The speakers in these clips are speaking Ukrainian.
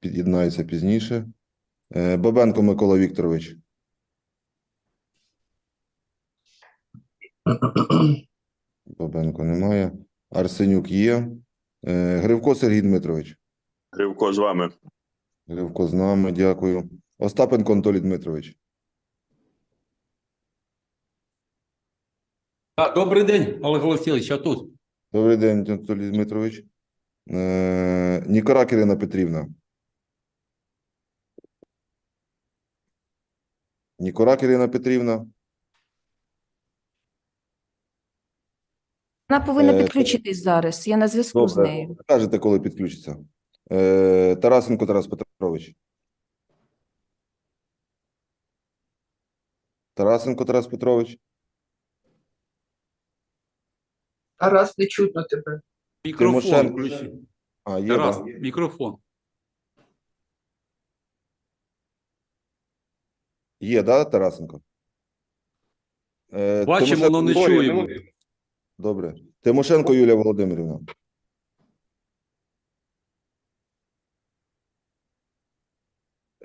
під'єднається пізніше. Е, Бабенко Микола Вікторович. Бабенко немає. Арсенюк є. Е, Гривко Сергій Дмитрович. Гривко з вами. Гривко з нами, дякую. Остапенко Анатолій Дмитрович. А, добрий день, Олег Олексійович, я тут. Добрий день, Анатолій Дмитрович. Е, Нікорак Ірина Петрівна. Нікорак Ірина Петрівна. Вона повинна Е, підключитись зараз. Я на зв'язку з Добре. нею. Кажете, коли підключиться. Е, Тарасенко Тарас Петрович. Тарасенко Тарас Петрович. Тарас, не чутно тебе. Мікрофон Тимошенко. включи. А, є, Тарас, да. мікрофон. Є, да, Тарасенко? Е, Бачимо, але не чуємо. Добре. Тимошенко Юлія Володимирівна.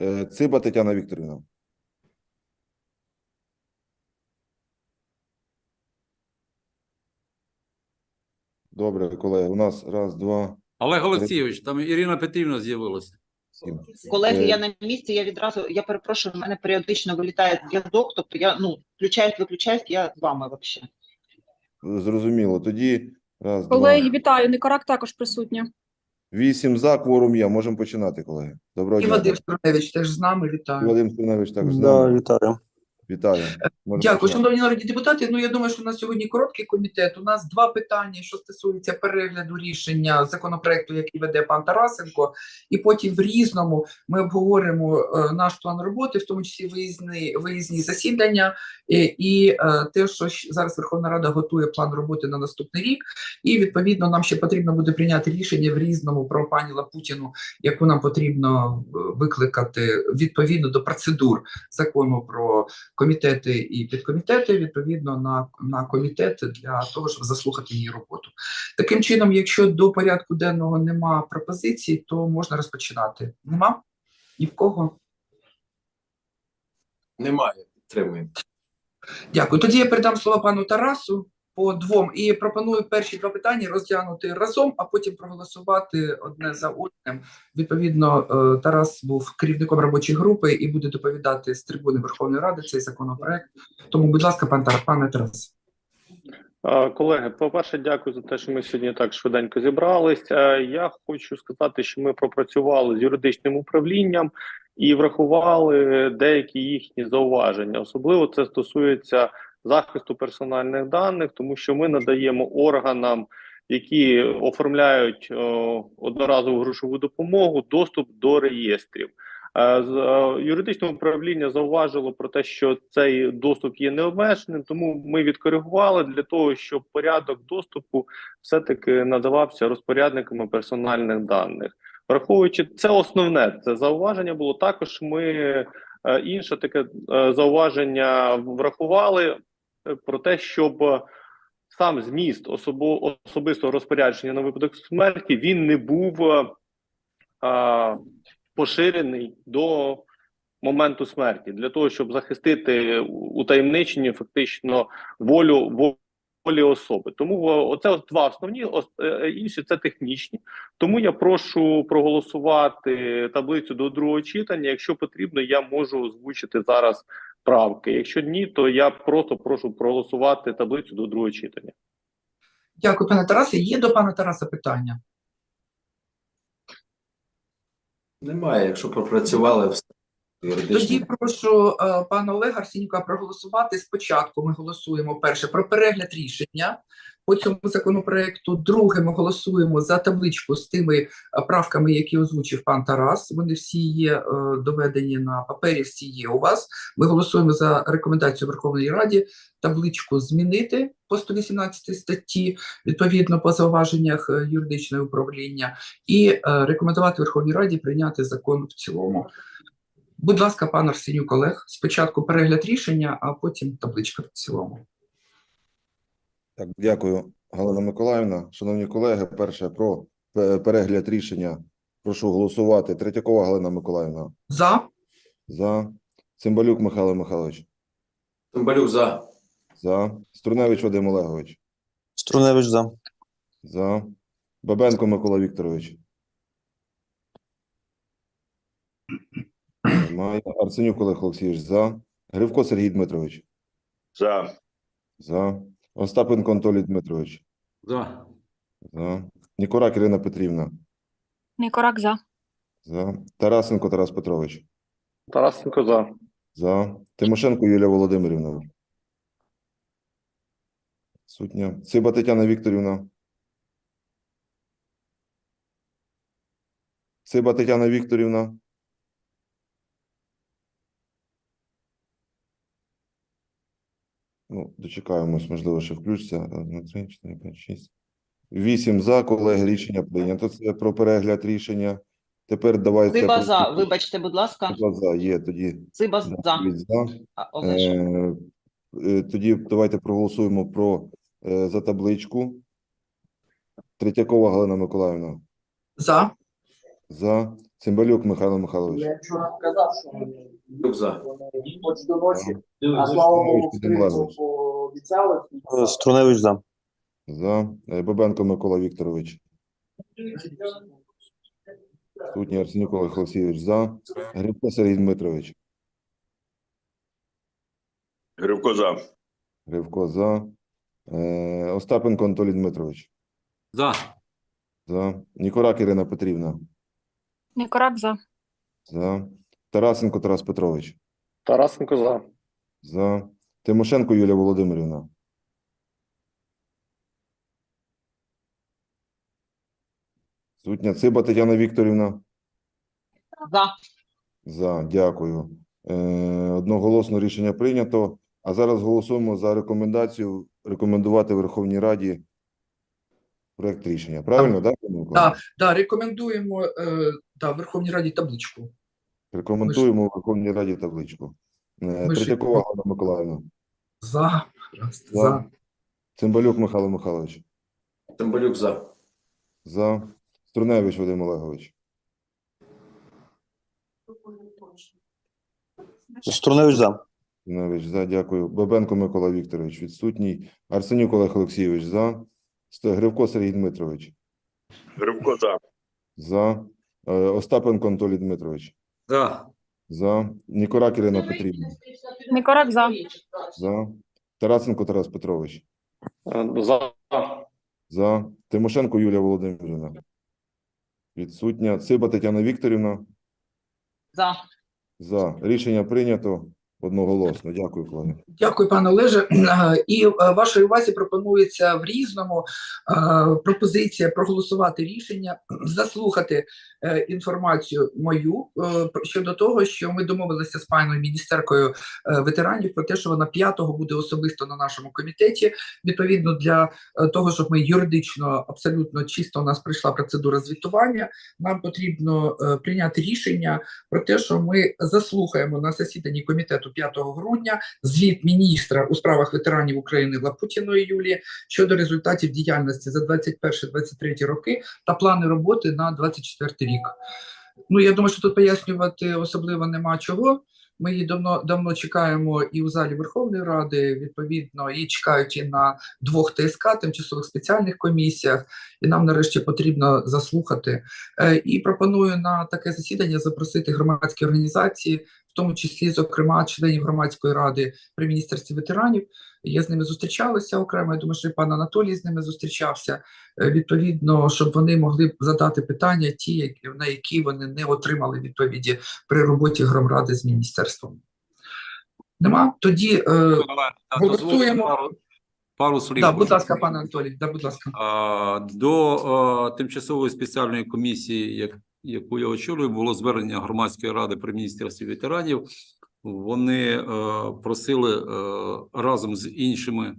Е, Циба Тетяна Вікторівна. Добре, колеги, у нас раз, два, Олег Олексійович, там Ірина Петрівна з'явилася. сім. Колеги, Е, я на місці, я відразу, я перепрошую, в мене періодично вилітає зв'язок, тобто я, ну, включаюсь, виключаюсь, я з вами взагалі. Зрозуміло. Тоді раз, Колеги, два, вітаю. Никорак також присутня. вісім за, кворум є. Можемо починати, колеги. Доброго І дня. Вадим Струневич теж з нами, вітаю. Вадим Струневич також з Да, нами. вітаю. Вітаю. Можемо Дякую, шановні народні депутати. Ну я думаю, що у нас сьогодні короткий комітет. У нас два питання, що стосуються перегляду рішення законопроекту, який веде пан Тарасенко, і потім в різному ми обговоримо е, наш план роботи, в тому числі виїзні, виїзні засідання, е, і е, те, що зараз Верховна Рада готує план роботи на наступний рік. І відповідно нам ще потрібно буде прийняти рішення в різному про пані Лапутіну, яку нам потрібно е, викликати відповідно до процедур закону про комітети і підкомітети відповідно на, на комітет для того, щоб заслухати її роботу. Таким чином, якщо до порядку денного нема пропозицій, то можна розпочинати. Нема? Ні в кого? Немає, підтримуємо. Дякую. Тоді я передам слово пану Тарасу по двом і пропоную перші два питання розглянути разом, а потім проголосувати одне за одним. Відповідно, е, Тарас був керівником робочої групи і буде доповідати з трибуни Верховної Ради цей законопроект. Тому, будь ласка, пан Тар, пане Тарас. Колеги, по-перше, дякую за те, що ми сьогодні так швиденько зібрались. Е, Я хочу сказати, що ми пропрацювали з юридичним управлінням і врахували деякі їхні зауваження. Особливо це стосується захисту персональних даних, тому що ми надаємо органам, які оформляють е, одноразову грошову допомогу, доступ до реєстрів. Е, з- е, Юридичне управління зауважило про те, що цей доступ є необмеженим, тому ми відкоригували для того, щоб порядок доступу все-таки надавався розпорядниками персональних даних. Враховуючи це основне, це зауваження було також. Ми інше таке зауваження врахували про те, щоб е, сам зміст особо, особистого розпорядження на випадок смерті він не був е, а, поширений до моменту смерті для того, щоб захистити утаємничені фактично волю волі особи. Тому оце два основні, ос- е, інші це технічні. Тому я прошу проголосувати таблицю до другого читання. Якщо потрібно, я можу озвучити зараз правки. Якщо ні, то я просто прошу проголосувати таблицю до другого читання. Дякую, пане Тарасе. Є до пана Тараса питання? Немає, якщо пропрацювали все. Тоді прошу е, пана Олега Арсенюка проголосувати. Спочатку ми голосуємо перше про перегляд рішення по цьому законопроекту. Друге, ми голосуємо за табличку з тими е, правками, які озвучив пан Тарас. Вони всі є е, доведені на папері, всі є у вас. Ми голосуємо за рекомендацію Верховної Раді табличку змінити по 118 статті, відповідно по зауваженнях е, юридичного управління, і рекомендувати Верховній Раді прийняти закон в цілому. Будь ласка, пан Арсенюк Олег, спочатку перегляд рішення, а потім табличка в цілому. Прошу голосувати. Третьякова Галина Миколаївна. За. За. Цимбалюк Михайло Михайлович. Цимбалюк за. За. Струневич Вадим Олегович. Струневич за. За. Бабенко Микола Вікторович. Немає. Арсенюк Олег Олексійович. За. Гривко Сергій Дмитрович. За. За. Остапенко Анатолій Дмитрович. За. За. Нікорак Ірина Петрівна. Нікорак за. За. Тарасенко Тарас Петрович. Тарасенко за. За. Тимошенко Юлія Володимирівна. Сутня. Циба Тетяна Вікторівна. Циба Тетяна Вікторівна. Ну, дочекаємось, можливо, ще включиться. Раз, два, три, чотири, п'ять, шість. Вісім за, колеги, рішення прийнято. Це про перегляд рішення. Тепер давайте... Циба за, вибачте, будь ласка. Циба за, є тоді. Циба за. за. А, Е, е, Тоді давайте проголосуємо про е, за табличку. Третьякова Галина Миколаївна. За. За. Цимбалюк Михайло Михайлович. Я вчора казав, що за. хоч до ночі, а слава Богу, Струневич Встигли, Олегович. пообіцяли. Струневич за. За. Е, Бабенко Микола Вікторович. Сутній Арсенюк Олег Олексійович. За. Грибко Сергій Дмитрович. Гривко за. Гривко за. Е, Остапенко Анатолій Дмитрович. За. За. Нікорак Ірина Петрівна. Нікорак за. За. Тарасенко Тарас Петрович. Тарасенко за. За. Тимошенко Юлія Володимирівна. Сутня Циба Тетяна Вікторівна. За. За. Дякую. Е, одноголосно рішення прийнято. А зараз голосуємо за рекомендацію рекомендувати Верховній Раді проект рішення. Правильно, так? Так. Да, рекомендуємо е, да, Верховній Раді табличку. Рекомендуємо Верховній Раді табличку. Е, Третьякова Галина Миколаївна. За. За. за. Цимбалюк Михайло Михайлович. Цимбалюк за. За. Струневич Вадим Олегович. Струневич за. Струневич, за, дякую. Бабенко Микола Вікторович відсутній. Арсенюк Олег Олексійович, за. Гривко Сергій Дмитрович, Гривко за. за. Е, Остапенко Анатолій Дмитрович, За. За. Нікорак Ірина Петрівна, Нікорак за. за. Тарасенко Тарас Петрович, Е, За. за. Тимошенко Юлія Володимирівна, відсутня. Циба Тетяна Вікторівна, За. за. Рішення прийнято одноголосно. Дякую, колеги. Дякую, пане Олеже. І е, вашій увазі пропонується в різному е, пропозиція проголосувати рішення, заслухати е, інформацію мою щодо того, що ми домовилися з паною міністеркою ветеранів про те, що вона 5-го буде особисто на нашому комітеті. Відповідно для того, щоб ми юридично абсолютно чисто у нас прийшла процедура звітування. Нам потрібно прийняти рішення про те, що ми заслухаємо на засіданні комітету 5 грудня звіт міністра у справах ветеранів України Лапутіної Юлії щодо результатів діяльності за 21-23 роки та плани роботи на 24 рік. Ну я думаю, що тут пояснювати особливо нема чого. Ми її давно давно чекаємо і у залі Верховної Ради, відповідно, і чекають і на двох ТСК, тимчасових спеціальних комісіях, і нам нарешті потрібно заслухати. Е, І пропоную на таке засідання запросити громадські організації, тому числі, зокрема, членів громадської ради при міністерстві ветеранів. Я з ними зустрічалася окремо. Я думаю, що і пан Анатолій з ними зустрічався. Е, Відповідно, щоб вони могли задати питання, ті, на які вони не отримали відповіді при роботі громради з міністерством. Нема? Тоді е, Голосуємо. Пару, слів. да, будь ласка, пане Анатолій, да, будь ласка. До а, тимчасової спеціальної комісії, як, яку я очолюю, було звернення громадської ради при міністерстві ветеранів. Вони е, просили е, разом з іншими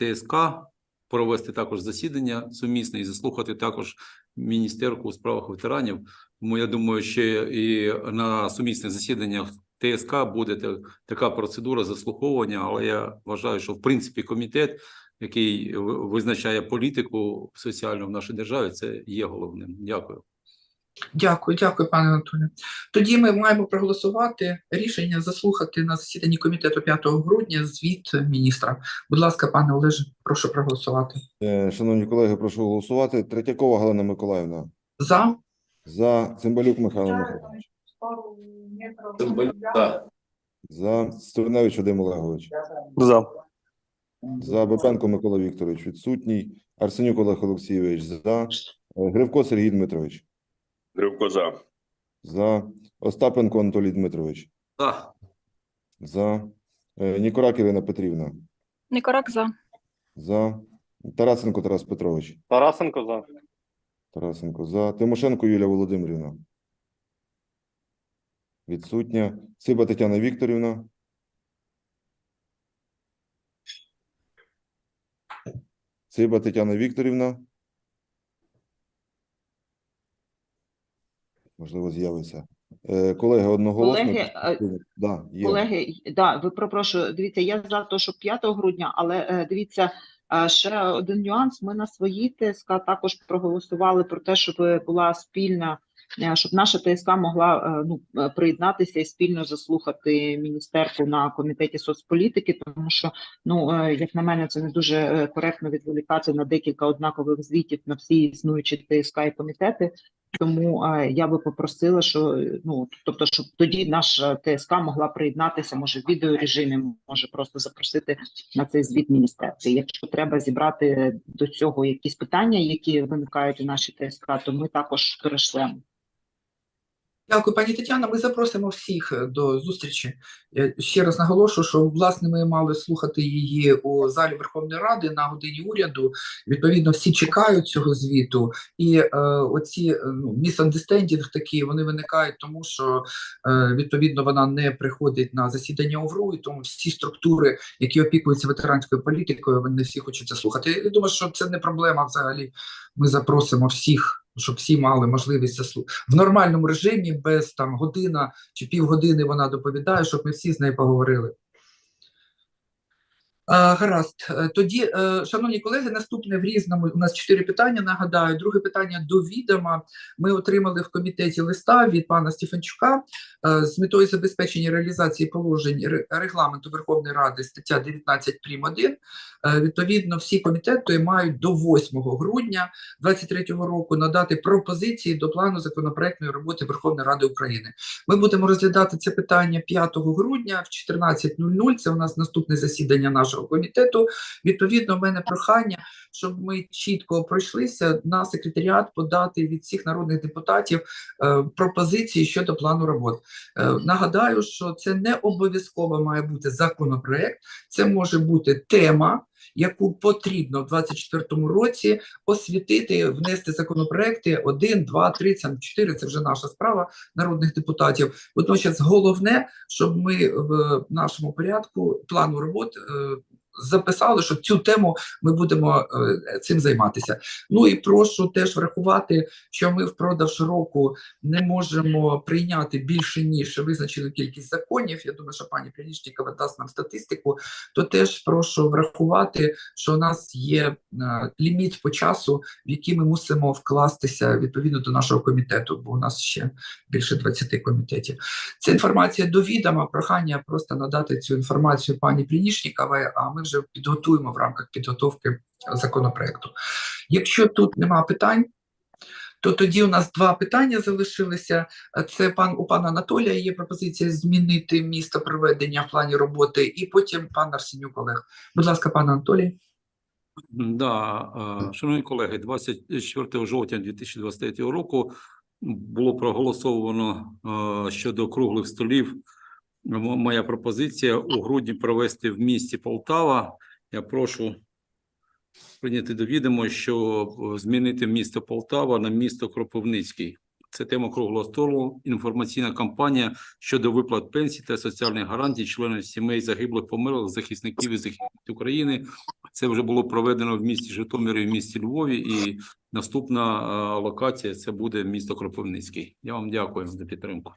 е, ТСК провести також засідання сумісне і заслухати також міністерку у справах ветеранів. Тому я думаю, ще і на сумісних засіданнях ТСК буде така процедура заслуховування, але я вважаю, що в принципі комітет який визначає політику соціальну в нашій державі, це є головним. Дякую. Дякую, дякую, пане Анатолію. Тоді ми маємо проголосувати рішення заслухати на засіданні комітету 5 грудня звіт міністра. Будь ласка, пане Олеже, прошу проголосувати. Е, Шановні колеги, прошу голосувати. Третьякова Галина Миколаївна. За. За. Цимбалюк Михайло Михайлович. Цимбалюк за. За. Струневич Вадим Олегович. За. За. Бабенко Микола Вікторович. Відсутній. Арсенюк Олег Олексійович. За. Е, Гривко Сергій Дмитрович. Гривко за. За. Остапенко Анатолій Дмитрович. За. За. Е, Нікорак Ірина Петрівна. Никорак за. За. Тарасенко Тарас Петрович. Тарасенко за. Тарасенко за. Тимошенко Юлія Володимирівна. Відсутня. Циба Тетяна Вікторівна. Циба Тетяна Вікторівна. Можливо, з'явиться. Е, колеги, одноголосно. Колеги, е, да, є. Колеги, да, ви пропрошую. Дивіться, я за те, що 5 грудня, але е, дивіться, ще один нюанс. Ми на своїй ТСК також проголосували про те, щоб була спільна, щоб наша ТСК могла е, ну, е, приєднатися і спільно заслухати міністерку на комітеті соцполітики, тому що, ну е, як на мене, це не дуже е, коректно відволікати на декілька однакових звітів на всі існуючі ТСК і комітети. Тому е, я би попросила, що е, ну тобто, щоб тоді наша ТСК могла приєднатися, може в відеорежимі, може просто запросити на цей звіт міністерства. Якщо треба зібрати до цього якісь питання, які виникають у нашій ТСК, то ми також перешлемо. Дякую, пані Тетяна. Ми запросимо всіх е, до зустрічі. Я ще раз наголошую, що власне ми мали слухати її у залі Верховної Ради на годині уряду. Відповідно, всі чекають цього звіту, і е, оці е, ну, місандестендінг такі вони виникають, тому що е, відповідно вона не приходить на засідання ОВРУ, і тому всі структури, які опікуються ветеранською політикою, вони всі хочуть це слухати. Я думаю, що це не проблема взагалі. Ми запросимо всіх. Щоб всі мали можливість заслу в нормальному режимі, без там година чи півгодини вона доповідає, щоб ми всі з нею поговорили. Гаразд. Е, Тоді, е, шановні колеги, наступне в різному. У нас чотири питання. Нагадаю, друге питання до відома. Ми отримали в комітеті листа від пана Стефанчука е, з метою забезпечення реалізації положень регламенту Верховної Ради, стаття 19 прим. 1. Е, Відповідно, всі комітети мають до 8 грудня 2023 року надати пропозиції до плану законопроектної роботи Верховної Ради України. Ми будемо розглядати це питання 5 грудня в 14.00. Це у нас наступне засідання нашого комітету. Відповідно, в мене прохання, щоб ми чітко пройшлися на секретаріат подати від всіх народних депутатів е, пропозиції щодо плану робот. Е, нагадаю, що це не обов'язково має бути законопроект, це може бути тема. Яку потрібно в 2024 році освітити, внести законопроекти 1, 2, 3, там 4, це вже наша справа народних депутатів. Водночас головне, щоб ми в нашому порядку плану робот е, записали, що цю тему ми будемо е, цим займатися. Ну і прошу теж врахувати, що ми впродовж року не можемо прийняти більше ніж визначену кількість законів. Я думаю, що пані Плянічникова дасть нам статистику. То теж прошу врахувати, що у нас є е, ліміт по часу, в який ми мусимо вкластися відповідно до нашого комітету, бо у нас ще більше 20 комітетів. Це інформація до відома. Прохання просто надати цю інформацію пані Плінішніковій, а ми вже підготуємо в рамках підготовки законопроекту. Якщо тут нема питань. То тоді у нас два питання залишилися. Це пан у пана Анатолія є пропозиція змінити місто проведення в плані роботи, і потім пан Арсенюк Олег. Будь ласка, пан Анатолій. Да, е, шановні колеги, 24 жовтня 2023 року було проголосовано е, щодо круглих столів. М- Моя пропозиція у грудні провести в місті Полтава. Я прошу прийняти до відома, що е, змінити місто Полтава на місто Кропивницький. Це тема круглого столу. Інформаційна кампанія щодо виплат пенсій та соціальних гарантій членів сімей загиблих померлих захисників і захисниць України. Це вже було проведено в місті Житомирі, в місті Львові, і наступна е, локація це буде місто Кропивницький. Я вам дякую за підтримку.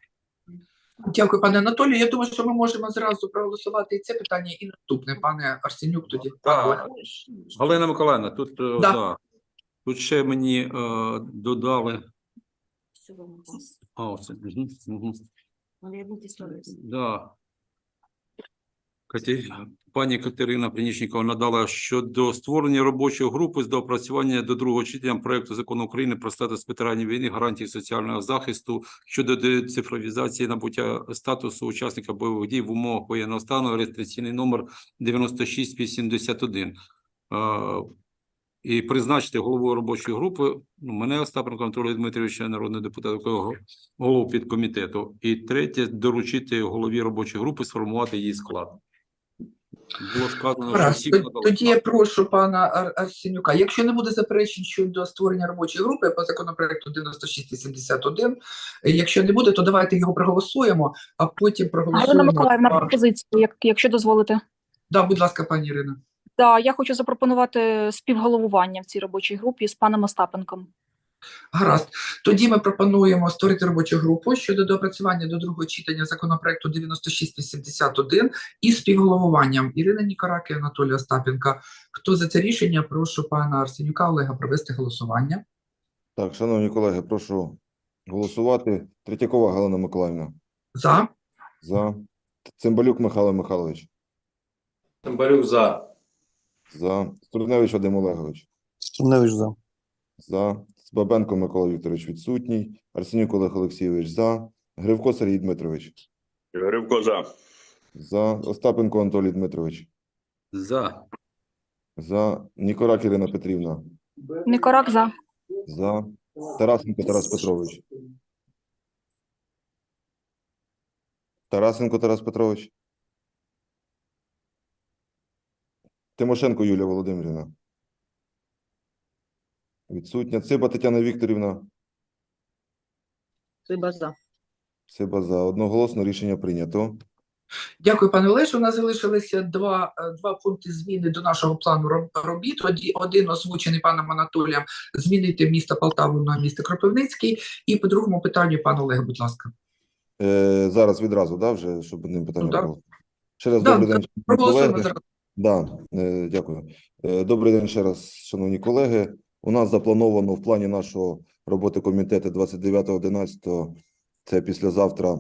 Дякую, пане Анатолію. Я думаю, що ми можемо зразу проголосувати і це питання, і наступне, пане Арсенюк. Тоді Так. Галина Миколаївна, тут, е, Да. да. тут ще мені е, додали А, оце. Угу, угу. Да. Пані Катерина Принічникова надала щодо створення робочої групи з доопрацювання до другого читання проекту закону України про статус ветеранів війни, гарантії соціального захисту щодо децифровізації набуття статусу учасника бойових дій в умовах воєнного стану, реєстраційний номер 9681. Е, І призначити головою робочої групи ну, мене Остапенко Анатолія Дмитровича, народний депутат, голову підкомітету. І третє, доручити голові робочої групи сформувати її склад. Було сказано, що всі то- тоді я прошу пана Ар- Арсенюка. Якщо не буде заперечень щодо створення робочої групи по законопроекту 9681, е, якщо не буде, то давайте його проголосуємо, а потім Галина проголосуємо. Миколаївна, А, пропозицію, як, якщо дозволите. Да, будь ласка, пані Ірина. Да, я хочу запропонувати співголовування в цій робочій групі з паном Остапенком. Гаразд. Тоді ми пропонуємо створити робочу групу щодо доопрацювання до другого читання законопроекту 9681 із співголовуванням Ірини Нікараки і Анатолія Остапенка. Хто за це рішення? Прошу пана Арсенюка Олега провести голосування. Так, шановні колеги, прошу голосувати. Третьякова Галина Миколаївна. За. За. Цимбалюк Михайло Михайлович. Цимбалюк за. За. Струневич Вадим Олегович. Струневич за. За. Бабенко Микола Вікторович відсутній. Арсенюк Олег Олексійович за. Гривко Сергій Дмитрович. Гривко за. За. Остапенко Анатолій Дмитрович. За. За. Нікорак Ірина Петрівна. Никорак за. За. Тарасенко Тарас Петрович. Тарасенко Тарас Петрович. Тимошенко Юлія Володимирівна. Відсутня. Циба Тетяна Вікторівна. Циба за. Циба за. Одноголосно рішення прийнято. Дякую, пане Олеже. У нас залишилися два, е, два пункти зміни до нашого плану робіт. Один озвучений паном Анатолієм змінити місто Полтаву на місто Кропивницький. І по другому питанню, пан Олег, будь ласка. Е, зараз відразу, да, вже, щоб одним питанням Ну, було. Ще раз Да, добрий день, Проголосуємо зараз. Да, е, дякую. Е, Добрий день ще раз, шановні колеги. У нас заплановано в плані нашого роботи комітету 29.11, це післязавтра,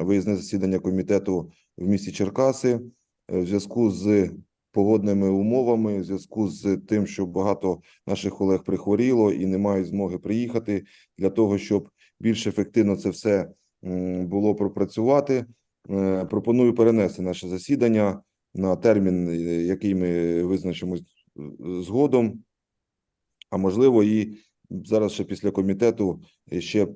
виїзне засідання комітету в місті Черкаси. Е, В зв'язку з погодними умовами, в зв'язку з тим, що багато наших колег прихворіло і не мають змоги приїхати, для того, щоб більш ефективно це все було пропрацювати, е, пропоную перенести наше засідання на термін, е, який ми визначимо згодом. А можливо, і зараз ще після комітету ще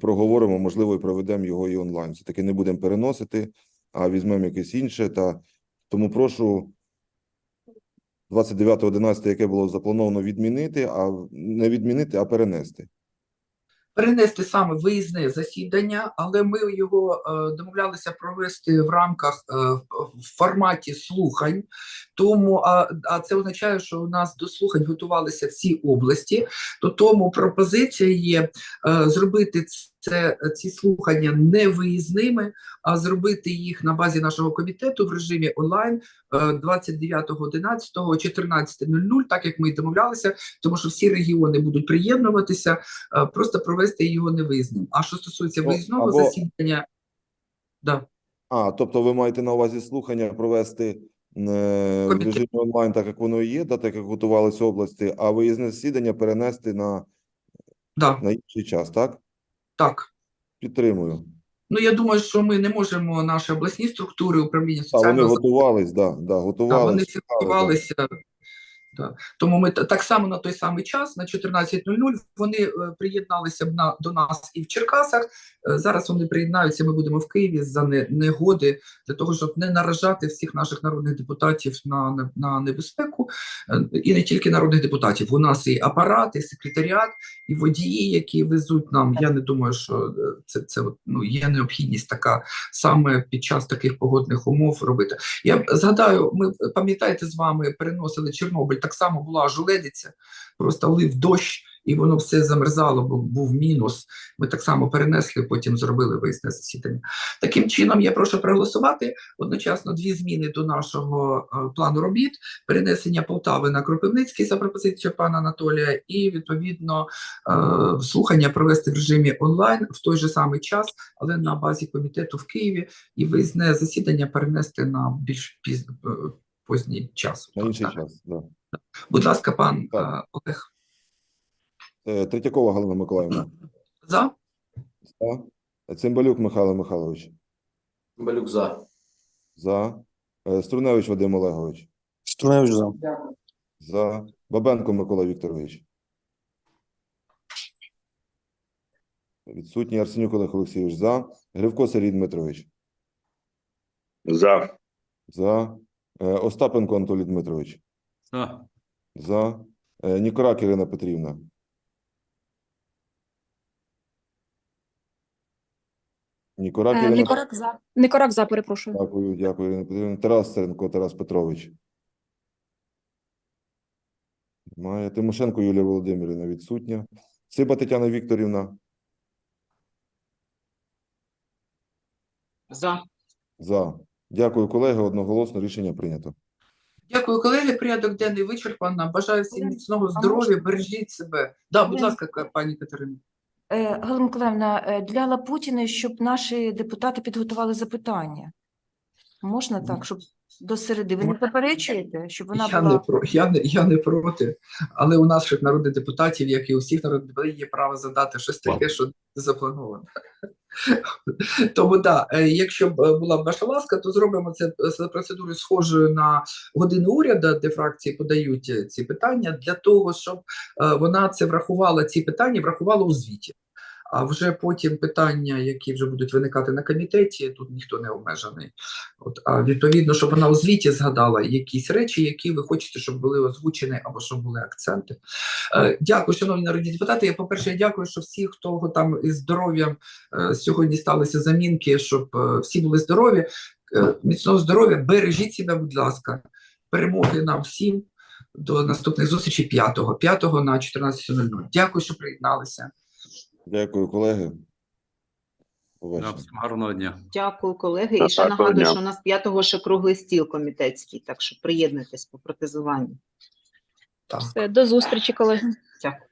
проговоримо, можливо, і проведемо його і онлайн. Все-таки не будемо переносити, а візьмемо якесь інше. Та тому прошу 29.11, яке було заплановано відмінити, а не відмінити, а перенести. Перенести саме виїзне засідання, але ми його е, домовлялися провести в рамках е, в форматі слухань. Тому а, а це означає, що у нас до слухань готувалися всі області. То тому пропозиція є е, зробити це ці слухання не виїзними, а зробити їх на базі нашого комітету в режимі онлайн е, 29.11, 14.00, так як ми й домовлялися, тому що всі регіони будуть приєднуватися е, просто провести його невиїзним. А що стосується Ну, виїзного або- засідання, да. А, тобто ви маєте на увазі слухання провести е, в режимі онлайн, так як воно і є, да, так як готувалися області, а виїзне засідання перенести на, Да, на інший час, так? Так. Підтримую. Ну я думаю, що ми не можемо наші обласні структури управління А вони соціального готувались, да, да, готувалися. вони чекали, Тому ми так само на той самий час, на 14.00, вони е, приєдналися б на, до нас і в Черкасах. Е, зараз вони приєднаються, ми будемо в Києві за негоди, для того, щоб не наражати всіх наших народних депутатів на, на, небезпеку. Е, і не тільки народних депутатів. У нас і апарат, і секретаріат, і водії, які везуть нам. Я не думаю, що це, це ну, є необхідність така саме під час таких погодних умов робити. Я згадаю, ми пам'ятаєте, з вами переносили Чорнобиль. Так само була жуледиця, просто лив дощ, і воно все замерзало, бо був мінус. Ми так само перенесли, потім зробили виїзне засідання. Таким чином, я прошу проголосувати одночасно дві зміни до нашого е, плану робіт, перенесення Полтави на Кропивницький за пропозицією пана Анатолія, і відповідно е, слухання провести в режимі онлайн в той же самий час, але на базі комітету в Києві, і виїзне засідання перенести на більш пізно е, поздній час. На інший Так. час. Да. Будь ласка, пан Так. е, Олег. Е, Третьякова Галина Миколаївна. За? За. Цимбалюк Михайло Михайлович. Цимбалюк за. За. Е, Струневич Вадим Олегович. Струневич за. За. Бабенко Микола Вікторович. Відсутній Арсенюк Олег Олексійович. За. Гривко Сергій Дмитрович. За. За. Е, Остапенко Анатолій Дмитрович. За. За. Е, Нікорак Ірина Петрівна. Нікорак Е, Ірина Никорак за. Никорак за, перепрошую. Дякую, дякую, Ірина Петрівна. Тарас Церенко, Тарас Петрович. Має Тимошенко Юлія Володимирівна відсутня. Циба Тетяна Вікторівна. За. За. Дякую, колеги. Одноголосно рішення прийнято. Дякую, колеги. Порядок денний вичерпано. Бажаю всім міцного здоров'я, бережіть себе. Да, будь ласка, пані Катерина. Е, Галина Миколаївна, е, для Лапутіної, щоб наші депутати підготували запитання. Можна так, щоб до середи. Ви не заперечуєте, щоб вона Я не, про, я, не, я не проти, але у наших народних депутатів, як і у всіх народних депутатів, є право задати щось таке, що заплановано. Тому так, да, е, якщо б е, була б ваша ласка, то зробимо це з за процедурою схожою на години уряду, де фракції подають е, ці питання, для того, щоб е, вона це врахувала, ці питання врахувала у звіті. А вже потім питання, які вже будуть виникати на комітеті, тут ніхто не обмежений. От, а відповідно, щоб вона у звіті згадала якісь речі, які ви хочете, щоб були озвучені або щоб були акценти. Е, дякую, шановні народні депутати. Я, по-перше, я дякую, що всі, хто там із здоров'ям е, сьогодні сталися замінки, щоб е, всі були здорові. Е, міцного здоров'я, бережіть себе, будь ласка. Перемоги нам всім. До наступних зустрічей 5-го, 5-го на 14.00. Дякую, що приєдналися. Дякую, колеги. Да, всім гарного дня. Дякую, колеги. І ще нагадую, дня. що у нас 5-го ще круглий стіл комітетський, так що приєднуйтесь по протезуванню. Так. Все, до зустрічі, колеги. Дякую.